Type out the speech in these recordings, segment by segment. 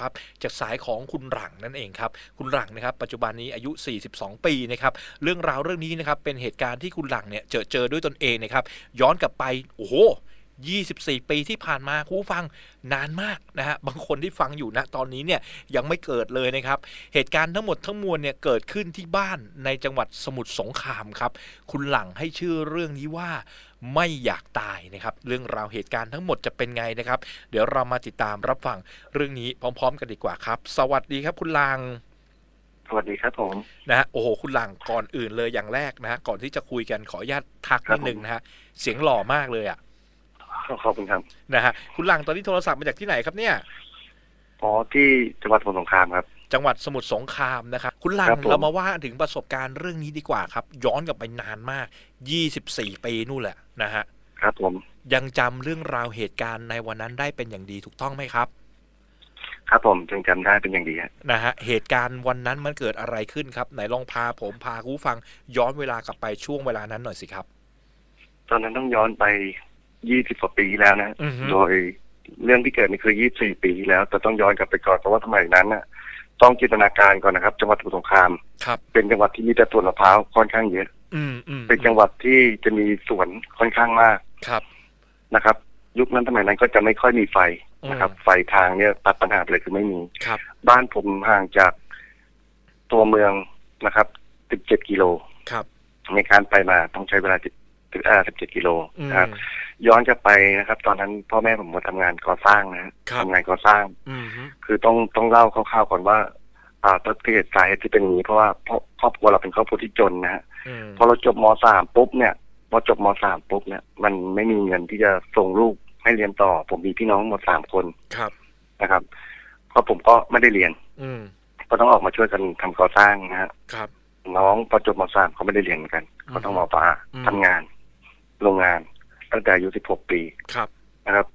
ครับจากสายของคุณหลังนั่นเองครับคุณหลังนะครับปัจจุบันนี้อายุ 42 ปีนะครับเรื่องราวเรื่องนี้นะครับเป็นเหตุการณ์ที่คุณหลังเนี่ยเจอเจอด้วยตนเองนะครับย้อนกลับไปโอ้โห24 ปีที่ผ่านมาคุณผู้ฟังนานมากนะฮะบางคนที่ฟังอยู่ณตอนนี้เนี่ยยังไม่เกิดเลยนะครับ เหตุการณ์ทั้งหมดทั้งมวลเนี่ยเกิดขึ้นที่บ้านในจังหวัดสมุทรสงครามครับ คุณหลังให้ชื่อเรื่องนี้ว่า ไม่อยากตายนะครับ เรื่องราวเหตุการณ์ทั้งหมดจะเป็นไงนะครับ เดี๋ยวเรามาติดตามรับฟังเรื่องนี้พร้อม ๆ กันดีกว่าครับ สวัสดีครับคุณลังสวัสดีครับผมนะฮะโอ้โหคุณลังก่อนอื่นเลยอย่างแรกนะฮะก่อนที่จะคุยกันขออนุญาตทักนิดนึงนะฮะเสียงหล่อมากเลยอะขอบคุณครับนะฮะคุณลังตอนนี้โทรศัพท์มาจากที่ไหนครับเนี่ยอ๋อที่จังหวัดสมุทรสงครามครับ จังหวัดสมุทรสงครามนะครับ คุณลังครับผมเรามาว่าถึงประสบการณ์เรื่องนี้ดีกว่าครับ ย้อนกลับไปนานมาก 24 ปีนู่นแหละนะฮะครับผมยังจำเรื่องราวเหตุการณ์ในวันนั้นได้เป็นอย่างดีถูกต้องไหมครับ ครับผมจึงจำได้เป็นอย่างดีครับนะฮะเหตุการณ์วันนั้นมันเกิดอะไรขึ้นครับไหนลองพาผมพาคุณผู้ฟัง ย้อนเวลากลับไปช่วงเวลานั้นหน่อยสิครับ ตอนนั้นต้องย้อนไปยี่สิบกว่าปีแล้วนะอือฮึโดยเรื่องที่เกิดนี่คือยี่สิบสี่ปีที่แล้ว แต่ต้องย้อนกลับไปก่อนเพราะว่าสมัยนั้นน่ะ ต้องจินตนาการก่อนนะครับ จังหวัดสมุทรสงคราม ครับ เป็นจังหวัดที่มีแต่สวนมะพร้าวค่อนข้างเยอะ อืมอืมเป็นจังหวัดที่จะมีสวนค่อนข้างมากครับนะครับ ยุคนั้นสมัยนั้นก็จะไม่ค่อยมีไฟนะครับอืมไฟทางเนี่ยตัดปัญหาไปเลยคือไม่มีครับ บ้านผมห่างจากตัวเมืองนะครับ 17 กิโลครับ ในการไปมาต้องใช้เวลา10 ถึงอ่า17กิโลอืมนะครับ ย้อนกลับไปนะครับ ตอนนั้นพ่อแม่ผมมาทำงานก่อสร้างนะฮะครับทำงานก่อสร้างอืมฮึคือต้องต้องเล่าคร่าวๆก่อนว่า อ่าต้นเหตุสาเหตุที่เป็นอย่างนี้เพราะว่าเพราะครอบครัวเราเป็นครอบครัวที่จนนะฮะอืมพอเราจบมสามปุ๊บเนี่ยพอจบมสามปุ๊บเนี่ยมันไม่มีเงินที่จะส่งลูกให้เรียนต่อ ผมมีพี่น้องหมดสามคนครับนะครับเพราะผมก็ไม่ได้เรียน อืมก็ต้องออกมาช่วยกันทำก่อสร้างนะฮะครับ น้องพอจบมสามเขาไม่ได้เรียนเหมือนกันอืมเขาต้องมาปาอืมทำงาน โรงงานตั้งแต่อายุ 16 ปีครับนะครับ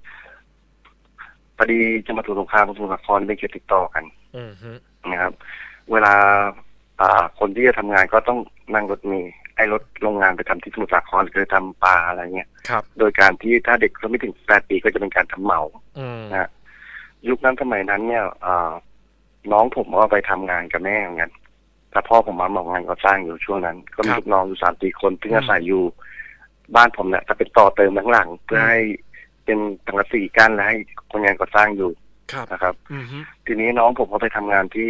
พอดีจังหวัดสมุทรสงครามกับสมุทรสาครเป็นเขตติดต่อกันอืมฮึนะครับ เวลาอ่าคนที่จะทำงานก็ต้องนั่งรถเมีไอ้รถโรงงานไปทำที่สมุทรสาครหรือไปทำปลาอะไรเงี้ย ครับ โดยการที่ถ้าเด็กเขาไม่ถึง8ปีก็จะเป็นการทำเหมา อืมนะฮะยุคนั้นสมัยนั้นเนี่ยอ่าน้องผมก็ไปทำงานกับแม่เหมือนกันแต่พ่อผมมาเหมางานก่อสร้างอยู่ช่วงนั้น ก็มีลูกน้องอยู่สามสี่คนที่อาศัยอยู่ บ้านผมเนี่ยจะเป็นต่อเติมข้างหลัง เพื่อให้เป็นสังกะสีกั้นและให้คนงานก่อสร้างอยู่ครับนะครับอืมฮึทีนี้น้องผมก็ไปทำงานที่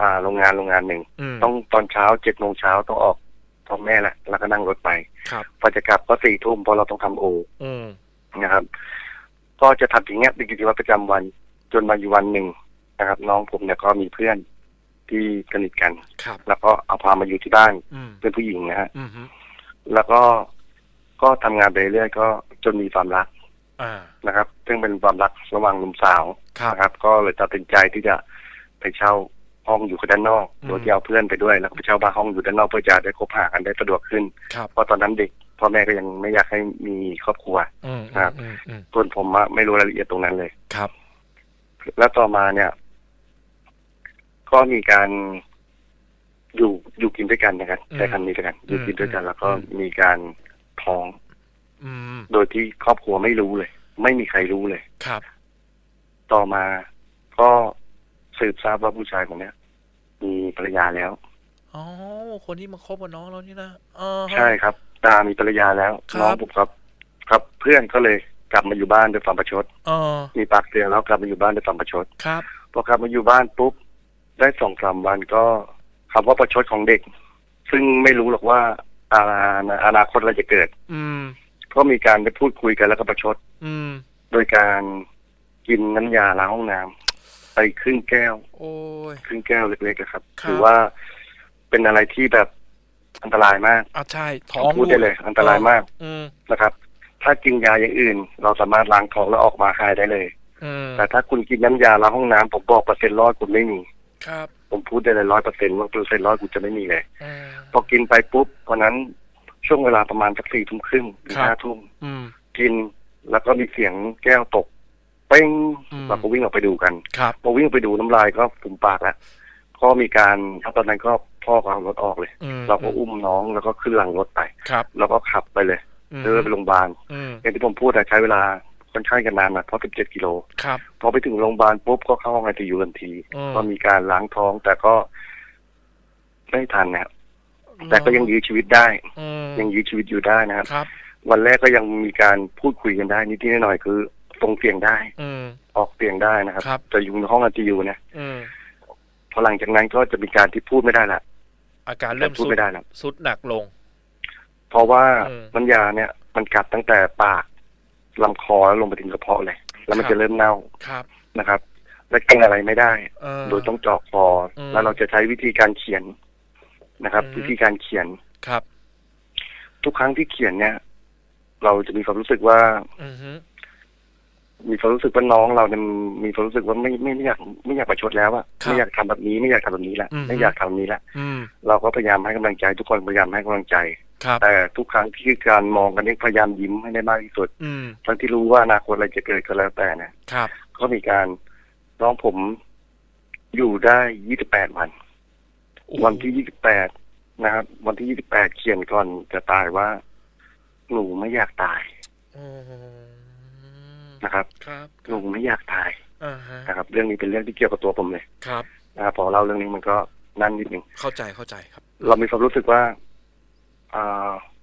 อ่าโรงงานโรงงานหนึ่งอืมต้องตอนเช้าเจ็ดโมงเช้าต้องออกพร้อมแม่แหละแล้วก็นั่งรถไปครับพอจะกลับก็สี่ทุ่มเพราะเราต้องทำโออืมนะครับ ก็จะทำอย่างเงี้ยเป็นกิจวัตรประจำวัน จนมาอยู่วันหนึ่งนะครับ น้องผมเนี่ยก็มีเพื่อนที่สนิทกันครับแล้วก็เอาพามาอยู่ที่บ้านอืมเป็นผู้หญิงนะฮะอืมฮึแล้วก็ ก็ทำงานไปเรื่อยๆก็จนมีความรักอ่านะครับ ซึ่งเป็นความรักระหว่างหนุ่มสาวครับนะครับ ก็เลยตัดสินใจที่จะไปเช่าห้องอยู่กันด้านนอกอืมโดยที่เอาเพื่อนไปด้วย แล้วก็ไปเช่าบ้านห้องอยู่ด้านนอกเพื่อจะได้คบหากันได้สะดวกขึ้นครับเพราะตอนนั้นเด็กพ่อแม่ก็ยังไม่อยากให้มีครอบครัวอืมครับอืมอืมส่วนผมอะไม่รู้รายละเอียดตรงนั้นเลยครับ แล้วต่อมาเนี่ย ก็มีการอยู่อยู่กินด้วยกันนะครับใช้คำนี้ด้วยกัน อยู่กินด้วยกัน แล้วก็มีการ ท้องอืมโดยที่ครอบครัวไม่รู้เลย ไม่มีใครรู้เลยครับ ต่อมาก็สืบทราบว่าผู้ชายคนเนี้ยมีภรรยาแล้วอ๋อคนที่มาคบกับน้องเรานี่นะอ่าฮะใช่ครับ ตามีภรรยาแล้วครับน้องผมครับ ครับเพื่อนก็เลยกลับมาอยู่บ้านด้วยความประชดอ๋อมีปากเสียงแล้วกลับมาอยู่บ้านด้วยความประชดครับพอกลับมาอยู่บ้านปุ๊บได้สองสามวันก็คำว่าประชดของเด็ก ซึ่งไม่รู้หรอกว่า อาอนาคตอะไรจะเกิด อืมก็มีการไปพูดคุยกันแล้วก็ประชด อืม โดยการกินน้ำยาล้างห้องน้ำไปครึ่งแก้ว โอ้ย ครึ่งแก้วเล็กๆอะครับครับ ถือว่าเป็นอะไรที่แบบอันตรายมากอะใช่ ท้องพูดได้เลย อันตรายมากอืมนะครับ ถ้ากินยาอย่างอื่น เราสามารถล้างท้องแล้วออกมาหายได้เลย อืมแต่ถ้าคุณกินน้ำยาล้างห้องน้ำผมบอกเปอร์เซ็นต์ร้อยคุณไม่มี ครับ ผมพูดได้เลยร้อยเปอร์เซ็นต์ว่าเปอร์เซ็นต์ร้อยคุณจะไม่มีเลยอืมพอกินไปปุ๊บวันนั้นช่วงเวลาประมาณสักสี่ทุ่มครึ่งหรือครับห้าทุ่มอืมกินแล้วก็มีเสียงแก้วตก เป้งอืมเราก็วิ่งออกไปดูกันครับพอวิ่งไปดูน้ำลายก็ฝุ่มปากแล้วก็มีการตอนนั้นก็พ่อก็เอารถออกเลยอืมเราก็อุ้มน้องแล้วก็ขึ้นหลังรถไปครับแล้วก็ขับไปเลยอืมเดินไปโรงพยาบาลอืมอย่างที่ผมพูดอะใช้เวลา ค่อนข้างจะนานนะเพราะ17กิโลครับพอไปถึงโรงพยาบาลปุ๊บก็เข้าห้องไอซียูทันทีอืมก็มีการล้างท้องแต่ก็ไม่ทันนะครับแต่ก็ยังยื้อชีวิตได้อืมยังยื้อชีวิตอยู่ได้นะครับครับ วันแรกก็ยังมีการพูดคุยกันได้นิดๆหน่อยๆคือตรงเตียงได้อืมออกเตียงได้นะครับครับแต่อยู่ในห้องไอซียูเนี่ยอืมพอหลังจากนั้นก็จะมีการที่พูดไม่ได้ละอาการแต่เริ่มพูดสุดไม่ได้ละสุดหนักลง เพราะว่าอืมน้ำยาเนี่ย มันกัดตั้งแต่ปาก ลำคอแล้วลงไปถึงกระเพาะเลย แล้วมันครับจะเริ่มเน่าครับนะครับ และกินอะไรไม่ได้เออโดยต้องเจาะคออมแล้วเราจะใช้วิธีการเขียนนะครับอืมวิธีการเขียนครับ ทุกครั้งที่เขียนเนี่ย เราจะมีความรู้สึกว่าอือฮึมีความรู้สึกว่าน้องเราเนี่ยมีความรู้สึกว่าไม่ไม่ไม่อยากไม่อยากประชดแล้วอะครับไม่อยากทำแบบนี้ไม่อยากทำแบบนี้ละอืมไม่อยากทำแบบนี้ละอืมเราก็พยายามให้กำลังใจ ทุกคนพยายามให้กำลังใจครับ แต่ทุกครั้งที่การมองกันนี่พยายามยิ้มให้ได้มากที่สุดอืมทั้งที่รู้ว่าอนาคตอะไรจะเกิดก็แล้วแต่นะครับ ก็มีการน้องผมอยู่ได้28วันโอ้โหวันที่28นะครับ วันที่28เขียนก่อนจะตายว่า หนูไม่อยากตายอืมนะครับครับหนูไม่อยากตายอ่าฮะนะครับ เรื่องนี้เป็นเรื่องที่เกี่ยวกับตัวผมเลย ครับนะครับพอเล่าเรื่องนี้มันก็นั่นนิดหนึ่งเข้าใจเข้าใจครับ เรามีความรู้สึกว่าอ่า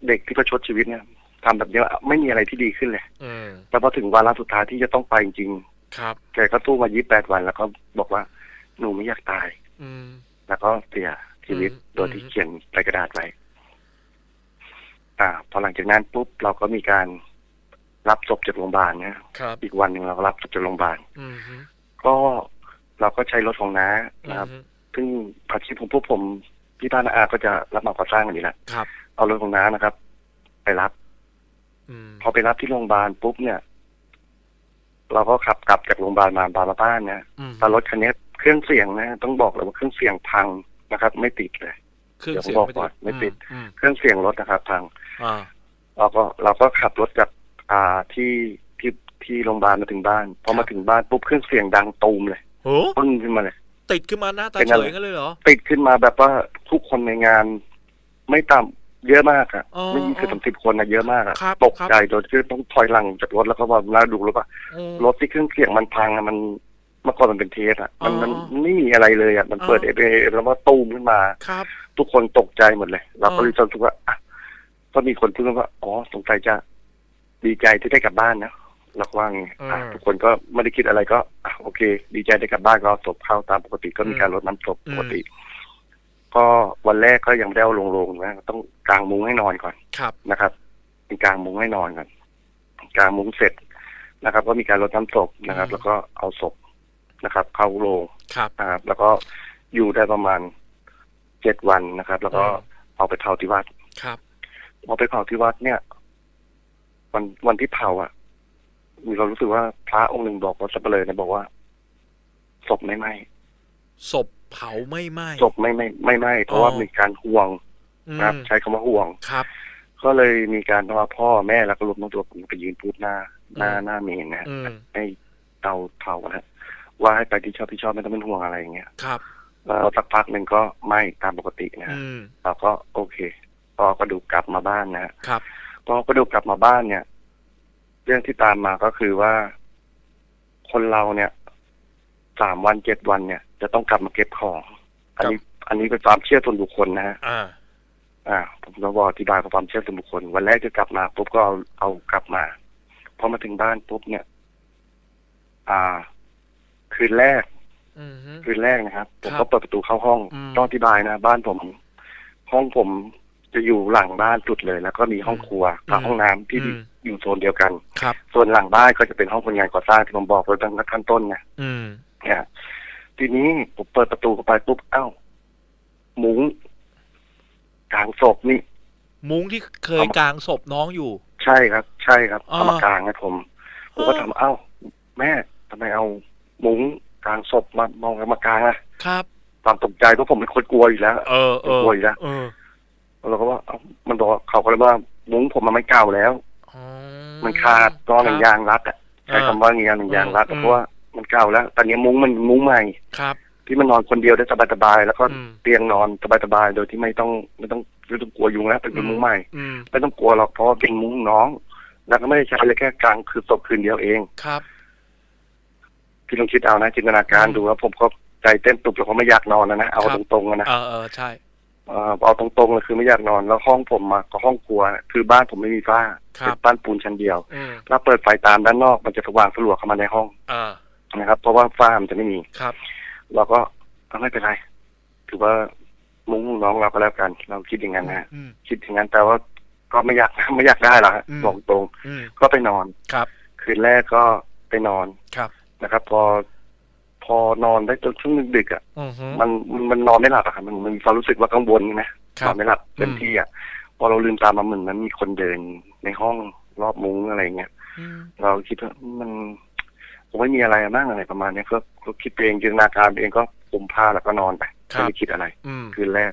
เด็กที่ประชดชีวิตเนี่ยทำแบบนี้ไม่มีอะไรที่ดีขึ้นเลยอืมแต่พอถึงวาระสุดท้ายที่จะต้องไปจริงครับๆแกก็ตู้มา28วัน แล้วก็บอกว่าหนูไม่อยากตาย อืมแล้วก็เสียชีวิตอืมโดยที่เขียนใส่กระดาษไว้อ่า พอหลังจากนั้นปุ๊บเราก็มีการรับศพจากโรงพยาบาลนะครับอีกวันหนึ่งเราก็รับศพจากโรงพยาบาลอืมฮึก็เราก็ใช้รถของน้าอืนะครับมฮึซึ่งอาชีพของพวกผม ที่บ้านอาก็จะรับเหมาก่อสร้างกันนี่แหละครับ เอารถของน้านะครับ ไปรับอืมพอไปรับที่โรงพยาบาลปุ๊บเนี่ย เราก็ขับกลับจากโรงพยาบาลมาบางมาบ้านนะอืมแต่รถคันนี้เครื่องเสียงนะต้องบอกเลยว่าเครื่องเสียงพังนะครับ ไม่ติดเลยเครื่องเดี๋ยวผมเสียงบอกไม่ก่ติอดนไม่ติดอืมเครื่องเสียงรถนะครับพังอ่าเราก็เราก็ขับรถจากอ่าที่ที่ที่โรงพยาบาลมาถึงบ้าน พอมาถึงบ้านปุ๊บเครื่องเสียงดังตูมเลยโหปึ้งขึ้นมาเลย ติดขึ้นมาหน้าตาเป็นเฉอะไรยกันเลยเหรอ ติดขึ้นมาแบบว่าทุกคนในงาน ไม่ต่ำเยอะมากอะอ๋อไม่ยี่สิบสามสิบคนอะเยอะมากอะครับตกครับใจโดยที่ต้องถอยหลังจากรถแล้วก็ว่าน่าดูแล้วว่าอืมรถที่เครื่องเสียงมันพังอะมันเมื่อก่อนมันเป็นเทสอะมันอ๋อมันไม่มีอะไรเลยอะมันเปิดอ๋เออฟเอแล้วว่าตูมขึ้นมาครับ ทุกคนตกใจหมดเลย เราก็อ๋อเลยรู้สึกว่าอะก็มีคนพูดว่าอ๋อสงสัยจะดีใจที่ได้กลับบ้านนะ เราก็ว่าไงอะทุกคนก็ไม่ได้คิดอะไรก็อะโอเค ดีใจได้กลับบ้านก็เอาศพเข้าตามปกติก็มีการรดน้ำศพปกติ ก็วันแรกก็ยังไม่ได้เอาลงโรงนะต้องกางมุ้งให้นอนก่อน ครับ นะครับเป็นกางมุ้งให้นอนก่อนกางมุ้งเสร็จนะครับ ก็มีการรดน้ำศพนะครับ อืม แล้วก็เอาศพนะครับ เข้าโรงครับ นะครับ แล้วก็อยู่ได้ประมาณเจ็ดวันนะครับ แล้วก็อืม เอาไปเผาที่วัดครับ พอไปเผาที่วัดเนี่ย วันวันที่เผาอะ มีความรู้สึกว่าพระองค์หนึ่งบอกว่าสับเปลยเนี่ยบอกว่า ศพไม่ไหม้ศพเผาไม่ไหม้ศพไม่ไม่ไม่ไหม้เพราะว่าอ๋อมีการห่วงอืมนะครับ ใช้คำว่าห่วงครับ ก็เลยมีการว่าพ่อแม่แล้วก็รวมทั้งตัวผมไปยืนพูดหน้า หน้าอืมหน้าเมนนะอืมให้เตาเผานะว่าให้ไปที่ชอบที่ชอบไม่ต้องเป็นห่วงอะไรอย่างเงี้ยครับแล้วสักพักหนึ่งก็ไหม้ตามปกตินะอืมเราก็โอเคพอกระดูกกลับมาบ้านนะครับพอกระดูกกลับมาบ้านเนี่ย เรื่องที่ตามมาก็คือว่า คนเราเนี่ยสามวันเจ็ดวันเนี่ย จะต้องกลับมาเก็บของ อันนี้ อันนี้เป็นความเชื่อส่วนบุคคลนะฮะอ่า อ่า ผมต้องบอกอธิบายความเชื่อส่วนบุคคล วันแรกจะกลับมาปุ๊บก็เอาเอากลับมาพอมาถึงบ้านปุ๊บเนี่ย อ่า คืนแรกอืมฮึคืนแรกนะครับ ผมครัก็บเปิดประตูเข้าห้องอืมต้องอธิบายนะ บ้านผม ห้องผม จะอยู่หลังบ้านสุดเลย แล้วก็มีห้องครัวกับห้องน้ำที่อืมอยู่โซนเดียวกันครับส่วนหลังบ้านก็จะเป็นห้องคนงานก่อสร้างที่ผมบอกไว้ตั้งแต่ขั้นต้นนะอืมเนี่ยทีนี้ผมเปิดประตูเข้าไปปุ๊บเอ้า มุ้งกลางศพนี่ มุ้งที่เคยกางศพน้องอยู่ ใช่ครับ ใช่ครับอ่าเอามากลางให้ผมผมก็ถามเอ้า แม่ทำไมเอา มุ้งกลางศพมามองกันมากลางอะครับความตกใจเพราะผมเป็นคนกลัวอยู่แล้วเออเออโวยละ เออเราก็ว่าเอ้ามันบอกว่าเขาก็เลยว่ามุ้งผมมันไม่เก่าแล้ว อ๋อมันขาดตอนหนังครับยางรัดอะใช้คำว่าอย่างนี้หนังยางรัดอืมเพราะว่ามันเก่าแล้วตอนนี้มุ้งมันมุ้งใหม่ ครับ ที่มันนอนคนเดียวได้สบายๆแล้วก็อืม เตียงนอนสบายๆโดยที่ไม่ต้องไม่ต้องไม่ต้องกลัวยุงแล้วเป็นมุ้งใหม่ อืมไม่ต้องกลัวหรอกเพราะว่าเป็นมุ้งน้อง แล้วก็ไม่ได้ใช้เลยแค่กลางคือศพคืนเดียวเอง ครับ พี่ลองคิดเอานะจินตนาการอืมดูว่าผมก็ใจเต้นตุบแล้วก็ไม่อยากนอนนะนะเอาครับ ตรงๆอะนะเออเออใช่ เอ่อเอาตรงๆเลยคือไม่อยากนอนแล้วห้องผมมาก็ห้องครัวน่ะคือบ้านผมไม่มีฝ้าครับเป็นบ้านปูนชั้นเดียวอืมถ้าเปิดไฟตามด้านนอกมันจะสว่างสลัวเข้ามาในห้องอ่านะครับเพราะว่าฝ้ามันจะไม่มีครับเราก็เอาไม่เป็นไรถือว่ามุ้งน้องเราก็แล้วกัน เราคิดอย่างนั้นนะอืมคิดอย่างนั้นแต่ว่าก็ไม่อยากไม่อยากได้หรอกฮะอืมบอกตรงอืมก็ไปนอนครับ คืนแรกก็ไปนอนครับนะครับ พอ พอนอนได้จนช่วงดึกๆอะอืมฮึมันมันมันนอนไม่หลับอะครับมันมันมีความรู้สึกว่าข้างบนนะคนรัอบนไม่หลับเต็มอืมที่อะพอเราลืมตามาเหมือนมันมีคนเดินในห้องรอบมุ้งอะไรเงี้ยอืมเราคิดว่ามันคงไม่มีอะไรมากอะไรประมาณเนี้ยก็ก็คิดไปเองจินตนาการไปเองก็ผมผ้าแล้วก็นอนไปครัไม่บได้คิดอะไรอืมคืนแรก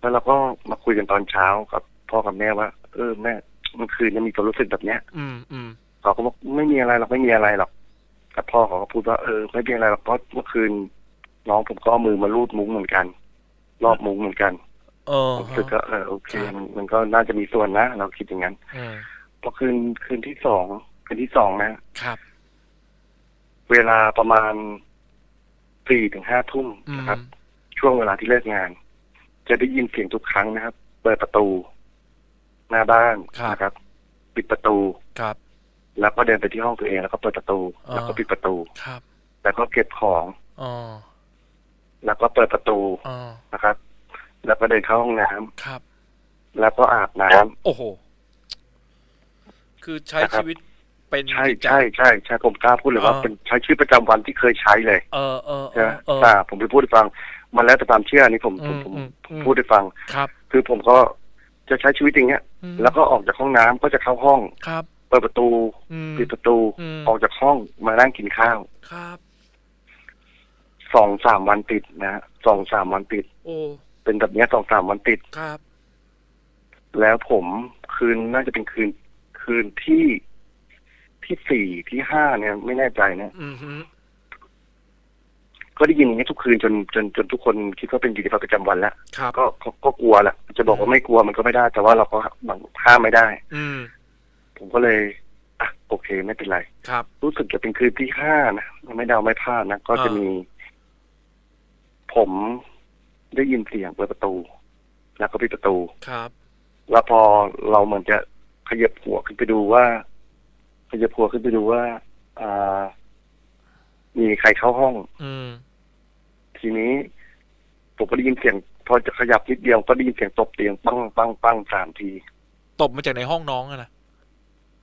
แล้วเราก็มาคุยกันตอนเช้ากับพ่อกับแม่ว่า เออแม่เมื่อคืนยังมีความรู้สึกแบบเนี้ย อืมอืมเขาก็บอกไม่มีอะไรหรอกไม่มีอะไรหรอก แต่พ่อเขาก็พูดว่าเออไม่มีอะไรหรอกเพราะเมื่อคืน น้องผมก็เอามือมาลูดมุ้งเหมือนกัน รอบมุ้งเหมือนกันเออผมรู้สึกก็เออโอเคครับมันมันก็น่าจะมีส่วนนะเราคิดอย่างนั้นอืมพอคืนคืนที่สองคืนที่สองนะครับ เวลาประมาณสี่ถึงห้าทุ่มอืมนะครับ ช่วงเวลาที่เลิกงาน จะได้ยินเสียงทุกครั้งนะครับ เปิดประตู หน้าบ้านนะครับ ปิดประตูครับ แล้วก็เดินไปที่ห้องตัวเองแล้วก็เปิดประตูอ่าแล้วก็ปิดประตูครับ แล้วก็เก็บของอ๋อแล้วก็เปิดประตูอ๋อนะครับ แล้วก็เดินเข้าห้องน้ำครับ แล้วก็อาบน้ำโอ้โห คือใช้นะครับชีวิตเป็นใช่กิจจักรใช่ใช่ใช่ผมกล้าพูดเลยว่าอ่าเป็นใช้ชีวิตประจำวันที่เคยใช้เลย เออเออเอใช่ไหมอเออแต่ผมไปพูดให้ฟัง มันแล้วแต่ความเชื่ออันนี้ผมผมผมอืมอืมพูดให้ฟังครับ คือผมก็จะใช้ชีวิตอย่างเงี้ยอืมแล้วก็ออกจากห้องน้ำก็จะเข้าห้องครับ เปิดประตูอืม ปิดประตูอืม ออกจากห้องมานั่งกินข้าวครับ สองสามวันติดนะฮะสองสามวันติด โอ้เป็นแบบเนี้ยสองสามวันติด ครับ แล้วผมคืนน่าจะเป็นคืน คืนที่ที่สี่ที่ห้าเนี่ย ไม่แน่ใจนะอืมฮึก็ได้ยินอย่างนี้ยทุกคืนจนจนจนทุกคนคิดว่าเป็นกิจวัตรประจำวันแล้วครับ ก็ก็ก็กลัวแหละจะบอกว่าไม่กลัวมันก็ไม่ได้ แต่ว่าเราก็บังห้ามไม่ได้ อืม ผมก็เลยอะโอเคไม่เป็นไร ครับ รู้สึกจะเป็นคืนที่ห้านะไม่เดาไม่พลาดนะก็จะอ่ามีมี ผมได้ยินเสียงเปิดประตู แล้วก็ปิดประตู ครับ แล้วพอเราเหมือนจะขยับหัวขึ้นไปดูว่า ขยับหัวขึ้นไปดูว่า อ่า มีใครเข้าห้อง อืม ทีนี้ผมก็ได้ยินเสียง พอจะขยับนิดเดียวก็ได้ยินเสียงตบเตียงปังปังปังสามที ตบมาจากในห้องน้องอะนะ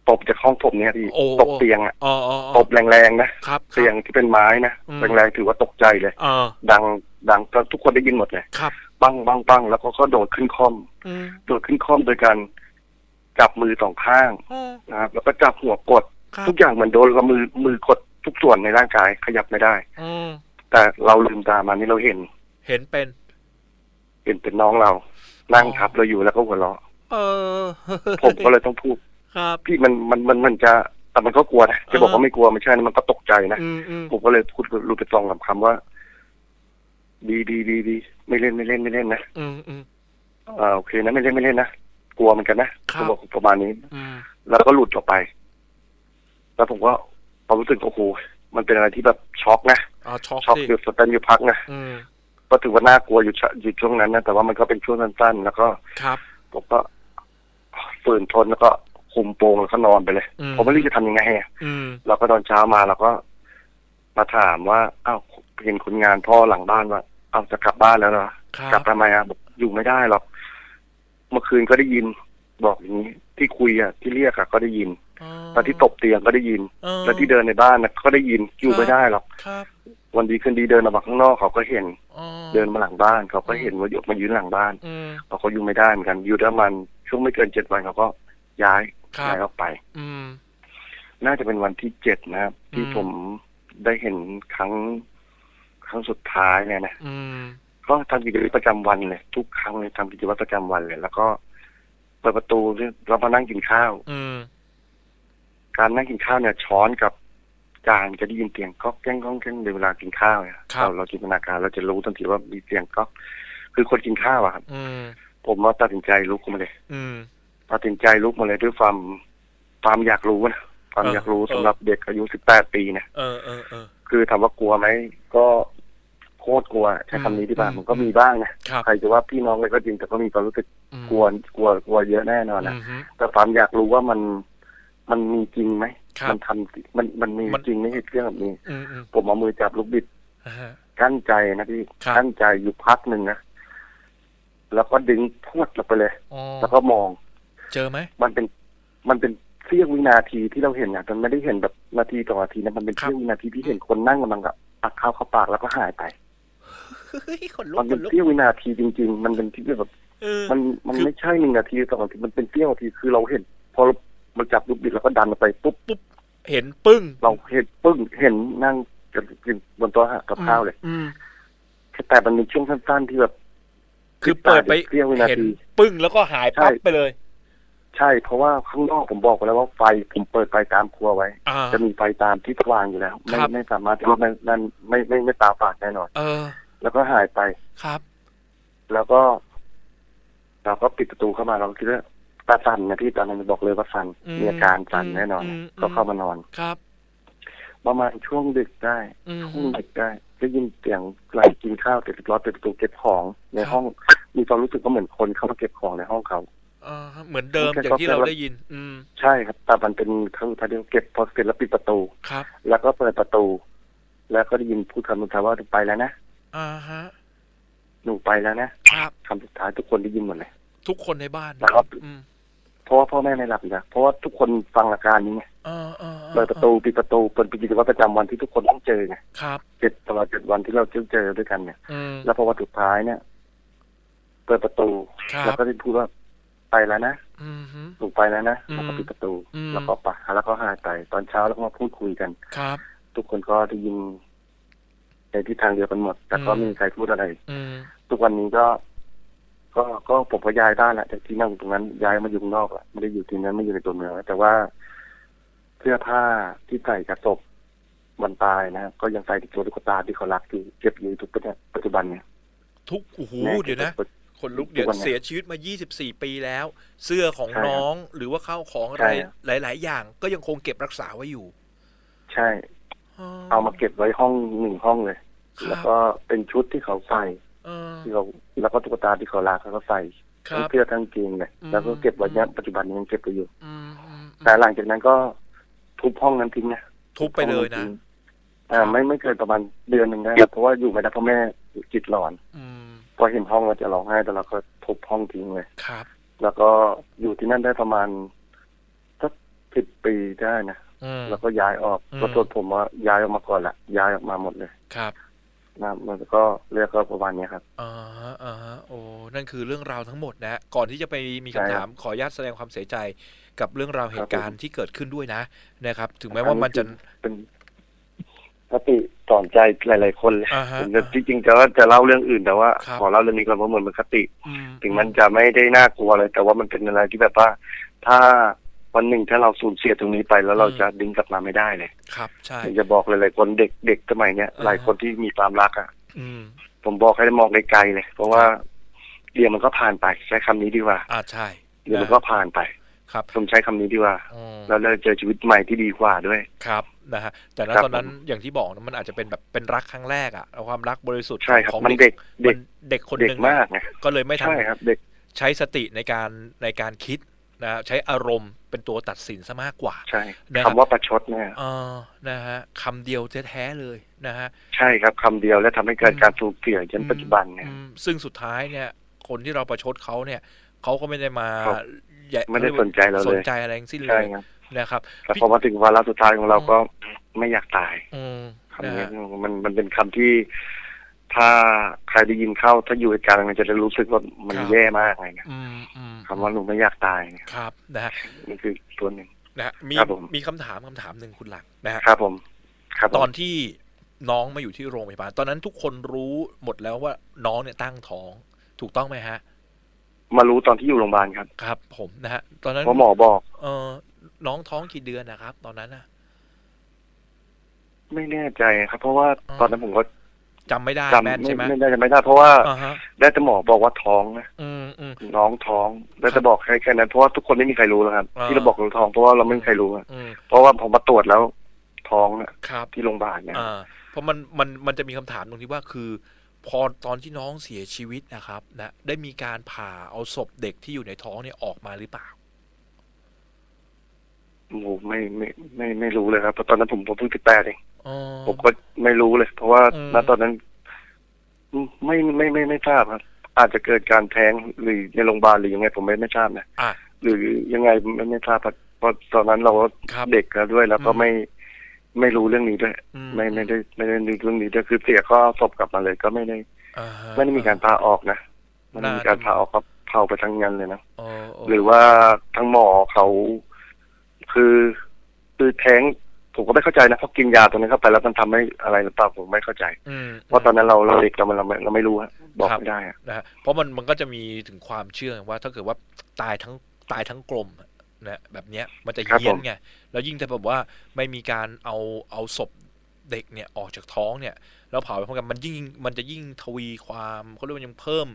ตบจากห้องผมเนี่ยพี่โอ้ตบเตียงอะอ๋ออ๋ออ๋อตบแรงๆนะครับ เตียงที่เป็นไม้นะอืม แรงๆถือว่าตกใจเลย เออดังดังก็ทุกคนได้ยินหมดเลยครับ ปังปังปังแล้วก็ก็โดดขึ้นคอม อืมโดดขึ้นคอมโดยการจับมือสองข้างอ๋อนะครับ แล้วก็จับหัวกด ครับทุกอย่างเหมือนโดนกับมือมือกดทุกส่วนในร่างกายขยับไม่ได้ อืมแต่เราลืมตามานี่เราเห็น เห็นเป็น เห็นเป็นน้องเรา นั่งอ๋อทับเราอยู่แล้วก็หัวเราะ เออ ผมก็เลยต้องพูด ครับพี่มันมันมันมันจะแต่มันก็กลัวนะจะบอกว่าไม่กลัวไม่ใช่นะมันก็ตกใจนะอืมอืมผมก็เลยพูดรูปไปตรงกับคำว่า ดีดีดีดีไม่เล่นไม่เล่นไม่เล่นนะอืมอืม อ่าโอเคนะไม่เล่นไม่เล่นนะกลัวเหมือนกันนะครับ ผมบอกประมาณนี้ อืมแล้วก็หลุดออกไป แล้วผมก็ความรู้สึกโอ้โหมันเป็นอะไรที่แบบช็อกนะอ๋อช็อกช็อกสิอยู่สแตนอยู่พักนะอืมก็ถือว่าน่ากลัวอยู่ชะอยู่ช่วงนั้นนะแต่ว่ามันก็เป็นช่วงสั้นๆ แล้วก็ ครับ ผมก็ฝืนทนแล้วก็ คุมโปงแล้วก็นอนไปเลยอืม ผมไม่รู้จะทำยังไงอะอืม เราก็ตอนเช้ามาเราก็ มาถามว่าอ้าวเห็นคนงานพ่อหลังบ้านว่าอ้าวจะกลับบ้านแล้วเหรอครักลับ บทำไมอะบอกอยู่ไม่ได้หรอกเมื่อคืนก็ได้ยิน บอกอย่างนี้ที่คุยอะที่เรียกอะก็ได้ยินอ๋อตอนที่ตบเตียงก็ได้ยิน เออแล้วที่เดินในบ้านนะก็ได้ยินอยู่ไม่ได้หรอกครับวันดีคืนดีเดินออกมาข้างนอกเขาก็เห็น อ๋อเดินมาหลังบ้านเขาก็เห็นว่าหยกมายืนหลังบ้านอืมเขาก็อยู่ไม่ได้เหมือนกันอยู่ได้ประมันช่วงไม่เกินเจ็ดวันเขาก็ย้ายครับ ย้ายออกไป อืม น่าจะเป็นวันที่เจ็ดนะครับ ที่อืมผมได้เห็นครั้งครั้งสุดท้ายเนี่ยนะอืมก็ทำกิจวัตรประจำวันเลยทุกครั้งเลยทำกิจวัตรประจำวันเลย แล้วก็เปิดประตูเรามานั่งกินข้าว อืมการนั่งกินข้าวเนี่ยช้อนกับจานจะได้ยินเสียงก๊อกแก้งก้องแก้งในเวลากินข้าวเนี่ยเราเราจินตนาการเราจะรู้ทันทีว่ามีเสียงก๊อกคือคนกินข้าวอะครับอืมผมว่าตัดสินใจลุกขึ้นมาเลย อืม ตัดสินใจลุกมาเลยด้วยความความอยากรู้นะความเอออยากรู้เออสำหรับเด็กอายุสิบแปดปีเนี่ยเออเออเออคือถามว่ากลัวไหมก็โคตรกลัวใช้คำนี้ดีกว่าอืมมันก็มีบ้างนะครับใครจะว่าพี่น้องเลยก็จริงแต่ก็มีความรู้สึกอืมกลัวกลัวกลัวเยอะแน่นอนนะอืมฮึแต่ความอยากรู้ว่ามันมันมีจริงไหมครับมันทำมันมันมีมันจริงไม่ใช่เรื่องแบบนี้อืมอืมผมเอามือจับลูกบิดอ่าฮะกั้นใจนะพี่ครับกั้นใจอยู่พักหนึ่งนะแล้วก็ดึงพรวดลงไปเลยอ๋อแล้วก็มอง เจอไหมมันเป็นมันเป็นเสี้ยววินาทีที่เราเห็นอะมันไม่ได้เห็นแบบนาทีต่อนาทีนะมันเป็นเสี้ยววินาทีที่เห็นคนนั่งกำลังแบบตักข้าวเข้าปากแล้วก็หายไปเฮ้ยขนลุกมันขเป็นนลุกเสี้ยววินาทีจริง ๆ มันเป็นที่แบบเออมันมันคือไม่ใช่หนึ่งนาทีสองนาทีมันเป็นเสี้ยวนาทีคือเราเห็น พอเรามันจับลูกบิดแล้วก็ดันออกไปปุ๊บเห็นปึ้ง เราเห็นปึ้งเห็นนั่งกันกินบนโต๊ะอาหารกับข้าวเลยอืมแต่มันมีช่วงสั้นๆที่แบบ คือเปิดไปเสี้ยววินาเห็นทีปึ้งแล้วก็หายปั๊บใช่ไปเลย ใช่เพราะว่าข้างนอกผมบอกไปแล้วว่าไฟผมเปิดไฟตามครัวไว้ อ่า จะมีไฟตามที่สว่างอยู่แล้ว ไม่ครับ ไม่สามารถที่ว่ามันนั่นไม่ไม่ไม่ตาฝาดแน่นอน เออแล้วก็หายไป ครับ แล้วก็เราก็ปิดประตูเข้ามาเราก็คิดว่าตาสั่นนะพี่ตอนนั้นบอกเลยว่าสั่นอืมมีอาการสั่นแน่นอน อืม ก็เข้ามานอน ครับประมาณช่วงดึกได้อืม ช่วงดึกได้ได้ยินเสียงไหลกินข้าวเสร็จเรียบร้อยเปิดประตูเก็บของในครับ ห้อง มีความรู้สึกก็เหมือนคนเข้ามาเก็บของในห้องเขาอ่าฮะ เหมือนเดิมโอเคอย่างที่ก็เราแปลว่าได้ยิน อืมใช่ครับแต่มันเป็นครั้งสุดท้ายที่เก็บพอเสร็จแล้วปิดประตูครับ แล้วก็เปิดประตู แล้วก็ได้ยินพูดคำสุดท้ายว่าหนูไปแล้วนะอ่าฮะหนูไปแล้วนะครับคำสุดท้ายทุกคนได้ยินหมดเลย ทุกคนในบ้านครับอืมเพราะว่าพ่อแม่ไม่หลับนะเพราะว่าทุกคนฟังอาการนี้ไงเออเออออเปิดประตูปิดประตูเป็นกิจวัตรประจำวันที่ทุกคนต้องเจอไงครับเจ็ดตลอดเจ็ดวันที่เราเจอเจอด้วยกันเนี่ยอืมแล้วพอวันสุดท้ายเนี่ย เปิดประตูครัแล้วบก็ได้พูดว่า ไปแล้วนะอืมฮึหนูไปแล้วนะอืมแล้วก็ปิดประตูอืมแล้วก็ปะแล้วก็หายไป ตอนเช้าแล้วก็มาพูดคุยกันครับ ทุกคนก็ได้ยินในทิศทางเดียวกันหมด แต่ก็อืมไม่มีใครพูดอะไรอืมทุกวันนี้ก็ ก็ก็ผมก็ย้ายบ้านแหละจากที่นั่งอยู่ตรงนั้นย้ายมาอยู่ข้างนอกละไม่ได้อยู่ที่นั้นไม่อยู่ในตัวเมืองแล้วแต่ว่าเสื้อผ้าที่ใส่กระศพวันตายนะก็ยังใส่ติดตัวตุ๊กตาที่เขารักอยู่เก็บอยู่ทุกปัจจุบันเนี่ยทุกโอ้โหแม่เดี๋ยวนะก็ คนลุกเดี๋ยวทุกวันเนี่ยเสียชีวิตมา 24 ปีแล้ว เสื้อของใช่ครับน้องหรือว่าข้าวของอะใช่ไรครับหลาย ๆ อย่างก็ยังคงเก็บรักษาไว้อยู่ ใช่ เอามาเก็บไว้ห้องหนึ่งห้องเลยครัแล้วบก็เป็นชุดที่เขาใส่เออที่เขาแล้วก็ตุ๊กตาที่เขารักเขาก็ใส่คทั้งรับเสื้อทั้งกางเกงเลยอืมแล้วก็เก็บไว้เนี่ยปัจจุบันนี้ยังเก็บไว้อยู่อืมอืมแต่หลังจากนั้นก็ทุบห้องนั้นทิ้งนะทุบไปเลยนะอ่าไม่ไม่เกินประมาณเดือนหนึ่งได้นะเพราะว่าอยู่ไม่ได้เพราะแม่จิตหลอน อืม พอเห็นห้องเราจะร้องไห้แต่เราก็ทุบห้องทิ้งเลยครับ แล้วก็อยู่ที่นั่นได้ประมาณสักสิบปีได้นะอืมแล้วก็ย้ายออกอืมก็โทษผมว่าย้ายออกมาก่อนละย้ายออกมาหมดเลยครับนะมันก็เรียกก็ประมาณเนี้ยครับอ่าฮะอ่าฮะโอ้นั่นคือเรื่องราวทั้งหมดนะ ก่อนที่จะไปมีคำใช่ถามขออนุญาตแสดงความเสียใจกับเรื่องราวเหตุการครัณ์บผมที่เกิดขึ้นด้วยนะนะครับ ถึงแม้ว่ามันจะเป็น คติสอนใจหลาย ๆ คนเลยอ่าฮะผมจะจริงๆจะว่าจะเล่าเรื่องอื่นแต่ว่าครับ ขอเล่าเรื่องนี้ก่อนเพราะเหมือนมันคติ อืมถึงมันจะไม่ได้น่ากลัวเลย แต่ว่ามันเป็นอะไรที่แบบว่า ถ้าวันหนึ่งถ้าเราสูญเสียตรงนี้ไปแล้วเราจะดึงกลับมาไม่ได้เลยครับใช่ ผมจะบอกหลายๆคนเด็กเด็กสมัยเนี้ยอ่าหลายคนที่มีความรักอะอืม ผมบอกให้มองไกลๆเลย เพราะว่าเดี๋ยวมันก็ผ่านไปใช้คำนี้ดีกว่า อ่าใช่เดี๋ยวมันก็ผ่านไป ครับผมใช้คำนี้ดีกว่าอืมแล้วเราเจอชีวิตใหม่ที่ดีกว่าด้วยครับนะฮะแต่ณครับตอนนั้นผมอย่างที่บอกนะมันอาจจะเป็นแบบเป็นรักครั้งแรกอะความรักบริสุทธิ์ใช่ครับของมันเด็กเด็กมันเด็กคนเด็หกนึ่งมากอะไงก็เลยไม่ทันใช่ครับเด็กใช้สติในการในการคิดนะใช้อารมณ์เป็นตัวตัดสินซะมากกว่าใช่นะครับคำว่าประชดเนี่ยเออนะฮะคำเดียวแท้ๆเลยนะฮะใช่ครับคำเดียวและทำให้เกิดอืมการสูญเสียจนปัจจุบันเนี่ยอืมซึ่งสุดท้ายเนี่ย คนที่เราประชดเขาเนี่ยเขาก็ไม่ได้มาครับใหญ่ ไม่ได้สนใจเราเลยสนใจอะไรทั้งสิ้นเลใช่ยครับนะครับแต่พอมาถึงวาระสุดท้ายของเราก็ไม่อยากตายอืมคำนะนี้ฮะมันมันเป็นคำที่ ถ้าใครได้ยินเข้าถ้าอยู่เหตุการณ์มันจะได้รู้สึกว่ามันแย่มากเลยนะอืมอืมคำว่าหนูไม่อยากตายเนี่ยครับ นะฮะนี่คือตัวหนึ่งนะฮะมีครับผมมีคำถามคำถามหนึ่งคุณหลักนะฮะครับผม ครับผมตอนที่น้องมาอยู่ที่โรงพยาบาล ตอนนั้นทุกคนรู้หมดแล้วว่าน้องเนี่ยตั้งท้อง ถูกต้องไหมฮะ มารู้ตอนที่อยู่โรงพยาบาลครับ ครับ ผมนะฮะตอนนั้นเพราะหมอบอก เออน้องท้องกี่เดือนนะครับ ตอนนั้นนะไม่แน่ใจครับ เพราะว่าอ๋อตอนนั้นผมก็จำไม่ได้จำแม่นไม่ใช่ไหมไม่ได้จะไม่ได้เพราะว่าอ่าฮะ ได้แต่หมอบอกว่าท้องนะอืมอืม น้องท้องได้แต่บอกแค่แค่นั้นเพราะว่าทุกคนไม่มีใครรู้แล้วครับ อ่า ที่เราบอกเราท้องเพราะว่าเราไม่มีใครรู้อะอืมเพราะว่าผมมาตรวจแล้วท้องอะครับ ที่โรงพยาบาลเนี่ย อ่าเพราะมันมันมันจะมีคำถามตรงที่ว่าคือ พอตอนที่น้องเสียชีวิตนะครับนะได้มีการผ่าเอาศพเด็กที่อยู่ในท้องเนี่ยออกมาหรือเปล่าโอ้โหไม่ไม่ไม่ไม่รู้เลยครับเพราะตอนนั้นผมผมเพิ่งติดแปดเองอ๋อผมก็ไม่รู้เลย เพราะว่าอืมณตอนนั้นอืมไม่ไม่ไม่ไม่ทราบครับ อาจจะเกิดการแท้งหรือในโรงพยาบาลหรือยังไง ผมไม่ไม่ทราบนะอะหรือยังไงไม่ไม่ทราบครับเพราะตอนนั้นเราก็ครับเด็กแล้วด้วย แล้วก็อืมไม่ ไม่รู้เรื่องนี้ด้วยอืไม่ไม่ได้ไม่ได้รู้เรื่องนี้ด้วยคือเสียก็เอาศพกลับมาเลยก็ไม่ได้อ่าฮะไม่ได้มีการพาออกนะไม่ได้มีการน่าจะพาออกก็เผาไปทั้งนั้นเลยนะอ๋ออ๋อหรือว่าทั้งหมอเขาคือคือแท้งผมก็ไม่เข้าใจนะเพราะกินยาตัวนั้นเข้าไปแล้วมันทำให้อะไรหรือเปล่าผมไม่เข้าใจอืมเพราะตอนนั้นเราเราเด็กเราเราไม่เราไม่รู้อะบอกครับไม่ได้อะนะฮะเพราะมันมันก็จะมีถึงความเชื่อว่าถ้าเกิดว่าตายทั้งตายทั้งกลมอะ นะแบบเนี้ยมันจะเฮี้ยนไงแล้วยิ่งถ้าแบบว่าไม่มีการเอาเอาศพเด็กเนี่ยออกจากท้องเนี่ยแล้วเผาไปพร้อมกันมันยิ่งมันจะยิ่งทวีความเขาเรียกว่ายังเพิ่ม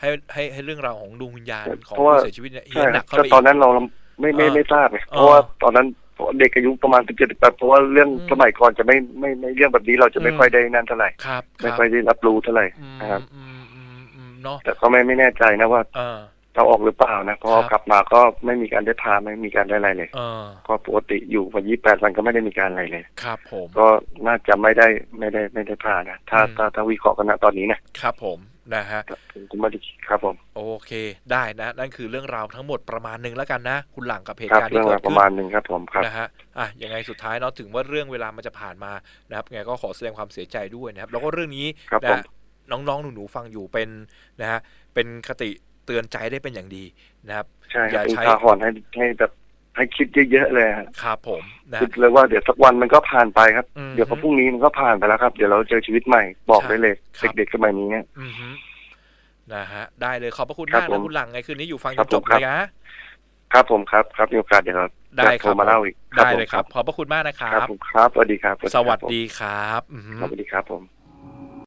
ให้ให้ให้เรื่องราวของดวงวิญญาณของผู้เสียชีวิตเนี่ยเฮี้ใช่ยนหนักเข้าก็ไปอีตอนกนั้นเราไม่ไม่เออไม่ทราบไงเออเพราะว่าตอนนั้นเด็กอายุประมาณสิบเจ็ดแปดเพราะว่าเรื่องอืมสมัยก่อนจะไม่ไม่ไม่เรื่องแบบนี้เราจะไม่อืมค่อยได้นั่นเท่าไหร่ครับคไม่รับค่อยได้รับรู้เท่าไหร่อืมนะครับอืมอืมอืมเนาะแต่ก็ไม่ไม่แน่ใจนะว่า เออเราออกหรือเปล่านะเพราะครับ กลับมาก็ไม่มีการได้พาไม่มีการได้อะไรเลย เออก็ปกติอยู่มายี่แปดวันก็ไม่ได้มีการอะไรเลย ครับผม ก็น่าจะไม่ได้ไม่ได้ไม่ได้พานะถ้าอืม ถ้าถ้าวิเคราะห์กันนะตอนนี้นะครับผมนะฮะผมก็ไม่ได้คิดครับผมโอเค ได้นะ นั่นคือเรื่องราวทั้งหมดประมาณหนึ่งแล้วกันนะ คุณหลังกับเหตุครับการณ์เรื่ที่องเกิราดวประขึ้นมาณหนึ่งครับผมครับ นะฮะอะยังไงสุดท้ายเนาะถึงว่าเรื่องเวลามันจะผ่านมานะครับไงก็ขอแสดงความเสียใจด้วยนะครับ แล้วก็เรื่องนี้ครับนะผมน้องๆหนูๆฟังอยู่เป็นนะฮะเป็นคติ เตือนใจได้เป็นอย่างดีนะครับ ใช่คอย่ารับเป็นใช้ทาหรณ์ให้ให้แบบให้คิดเยอะๆเลยฮะครับผมนะคิดเลยว่าเดี๋ยวสักวันมันก็ผ่านไปครับอืมเดี๋ยวพอพรุ่งนี้มันก็ผ่านไปแล้วครับ เดี๋ยวเราเจอชีวิตใหม่บอกใช่ได้เลยครับเด็กๆสมัยนี้เนี่ยอือฮึนะฮะได้เลยขอบพระคุณครัมาบกผนะมคุณหลังไงคืนนี้อยู่ฟังจครันบจบผมครับเลยนะครับผมครับครับมีโอกาสเดี๋ยวเราได้จะคโทรับรมาเล่าอีกได้เลยผมครับ ขอบพระคุณมากนะครัครับบผมครับ สวัสดีครับ สวัสดีครับอือฮึครับสวัสดีครับผม